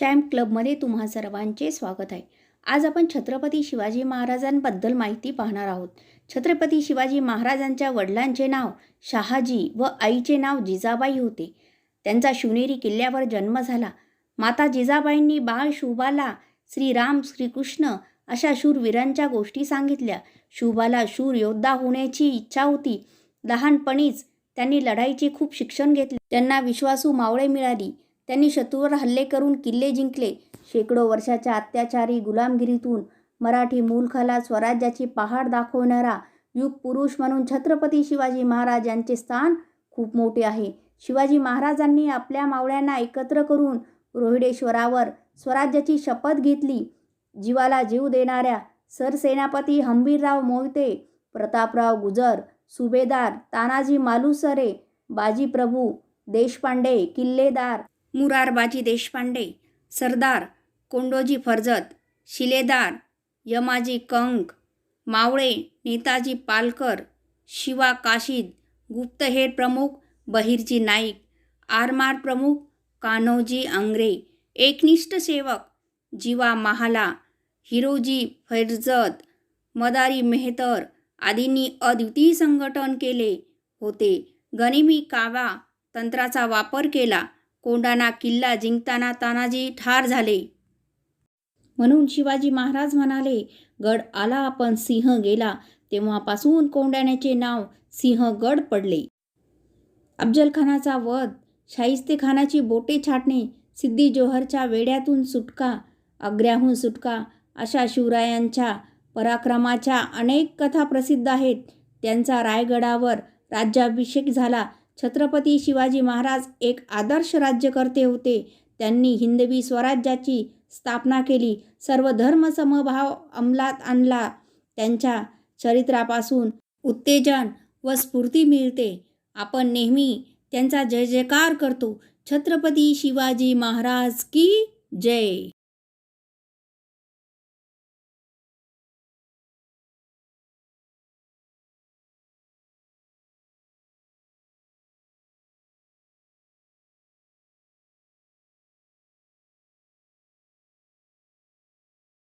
Champ क्लबमध्ये तुम्हा सर्वांचे स्वागत आहे. आज आपण छत्रपती शिवाजी महाराजांबद्दल माहिती पाहणार आहोत. छत्रपती शिवाजी महाराजांच्या वडिलांचे नाव शहाजी व आईचे नाव जिजाबाई होते. त्यांचा शिवनेरी किल्ल्यावर जन्म झाला. माता जिजाबाईंनी बाळ शुभाला श्रीराम श्रीकृष्ण अशा शूरवीरांच्या गोष्टी सांगितल्या. शुभाला शूर योद्धा होण्याची इच्छा होती. लहानपणीच त्यांनी लढाईचे खूप शिक्षण घेतले. त्यांना विश्वासू मावळे मिळाली. त्यांनी शत्रूवर हल्ले करून किल्ले जिंकले. शेकडो वर्षाच्या अत्याचारी गुलामगिरीतून मराठी मूलखाला स्वराज्याची पहाड दाखवणारा युग पुरुष म्हणून छत्रपती शिवाजी महाराज यांचे स्थान खूप मोठे आहे. शिवाजी महाराजांनी आपल्या मावळ्यांना एकत्र करून रोहिडेश्वरावर स्वराज्याची शपथ घेतली. जीवाला जीव देणाऱ्या सरसेनापती हंबीरराव मोहिते प्रतापराव गुजर सुभेदार तानाजी मालुसरे बाजीप्रभू देशपांडे किल्लेदार मुरारबाजी देशपांडे सरदार कोंडोजी फर्जत शिलेदार यमाजी कंक मावळे नेताजी पालकर शिवा काशीद गुप्तहेर प्रमुख बहिर्जी नाईक आरमार प्रमुख कान्होजी आंग्रे एकनिष्ठ सेवक जीवा महाला हिरोजी फैर्जत मदारी मेहतर आदींनी अद्वितीय संघटन केले होते. गनिमी कावा तंत्राचा वापर केला. कोंडाणा किल्ला जिंकताना तानाजी ठार झाले. म्हणून शिवाजी महाराज म्हणाले गड आला पण सिंह गेला. तेव्हापासून कोंडाण्याचे नाव सिंहगड पडले. अफजलखानाचा वध शाहिस्तेखानाची बोटे छाटणे सिद्धी जोहरच्या वेड्यातून सुटका आग्र्याहून सुटका अशा शिवरायांच्या पराक्रमाच्या अनेक कथा प्रसिद्ध आहेत. त्यांचा रायगडावर राज्याभिषेक झाला छत्रपती शिवाजी महाराज एक आदर्श राज्यकर्ते होते. त्यांनी हिंदवी स्वराज्याची स्थापना केली. सर्व धर्म समभाव अंमलात आणला. त्यांच्या चरित्रापासून उत्तेजन व स्फूर्ती मिळते. आपण नेहमी त्यांचा जय जयकार करतो. छत्रपती शिवाजी महाराज की जय!